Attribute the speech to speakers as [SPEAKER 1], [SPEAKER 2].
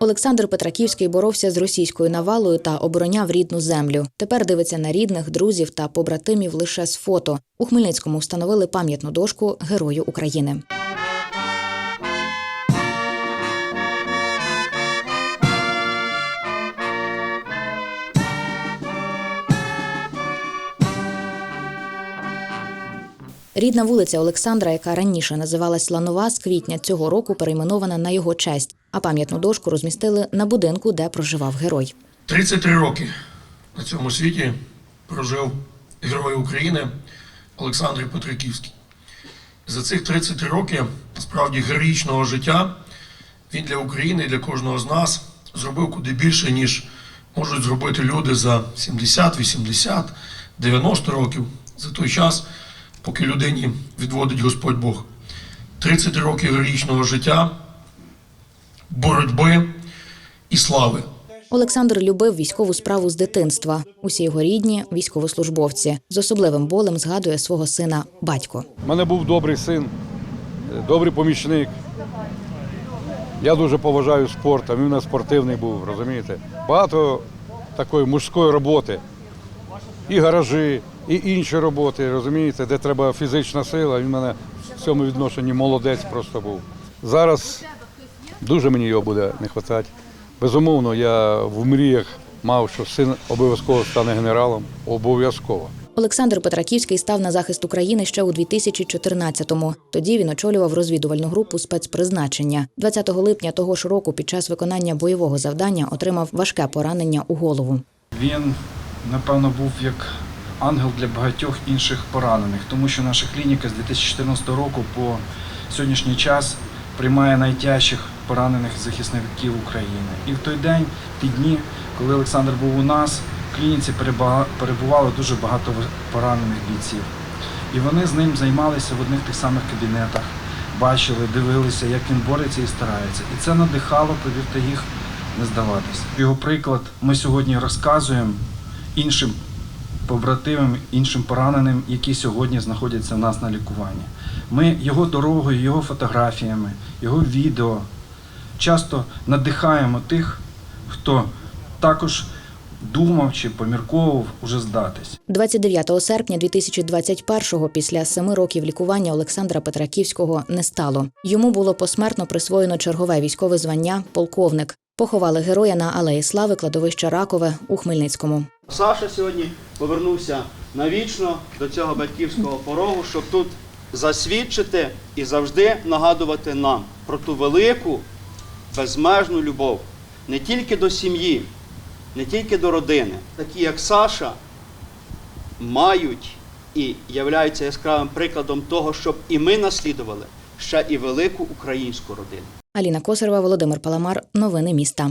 [SPEAKER 1] Олександр Петраківський боровся з російською навалою та обороняв рідну землю. Тепер дивиться на рідних, друзів та побратимів лише з фото. У Хмельницькому встановили пам'ятну дошку Герою України. Рідна вулиця Олександра, яка раніше називалась Ланова, з квітня цього року перейменована на його честь, а пам'ятну дошку розмістили на будинку, де проживав герой.
[SPEAKER 2] 33 роки на цьому світі прожив герой України Олександр Петриківський. За цих 33 роки справді героїчного життя він для України і для кожного з нас зробив куди більше, ніж можуть зробити люди за 70, 80, 90 років за той час, поки людині відводить Господь Бог. 30 років героїчного життя, боротьби і слави.
[SPEAKER 1] Олександр любив військову справу з дитинства. Усі його рідні військовослужбовці з особливим болем згадує свого сина батько.
[SPEAKER 3] У мене був добрий син, добрий помічник. Я дуже поважаю спорт, а він у мене спортивний був, розумієте? Багато такої мужської роботи. І гаражі, і інші роботи, розумієте, де треба фізична сила. Він мене в цьому відношенні молодець просто був. Зараз дуже мені його буде не вистачати. Безумовно, я в мріях мав, що син обов'язково стане генералом. Обов'язково.
[SPEAKER 1] Олександр Петраківський став на захист України ще у 2014-му. Тоді він очолював розвідувальну групу спецпризначення. 20 липня того ж року під час виконання бойового завдання отримав важке поранення у голову.
[SPEAKER 4] Він, напевно, був як ангел для багатьох інших поранених, тому що наша клініка з 2014 року по сьогоднішній час приймає найтяжчих поранених захисників України. І в той день, ті дні, коли Олександр був у нас, в клініці перебувало дуже багато поранених бійців. І вони з ним займалися в одних тих самих кабінетах, бачили, дивилися, як він бореться і старається. І це надихало, повірте, їх не здаватися. Його приклад ми сьогодні розказуємо іншим побратимам, іншим пораненим, які сьогодні знаходяться в нас на лікуванні. Ми його дорогою, його фотографіями, його відео часто надихаємо тих, хто також думав чи помірковував уже здатись.
[SPEAKER 1] 29 серпня 2021-го, після семи років лікування Олександра Петраківського не стало. Йому було посмертно присвоєно чергове військове звання полковник. Поховали героя на Алеї Слави кладовища Ракове у Хмельницькому.
[SPEAKER 5] Саша сьогодні повернувся навічно до цього батьківського порогу, щоб тут засвідчити і завжди нагадувати нам про ту велику, безмежну любов не тільки до сім'ї, не тільки до родини. Такі, як Саша, мають і являються яскравим прикладом того, щоб і ми наслідували ще і велику українську родину.
[SPEAKER 1] Аліна Косарова, Володимир Паламар. Новини міста.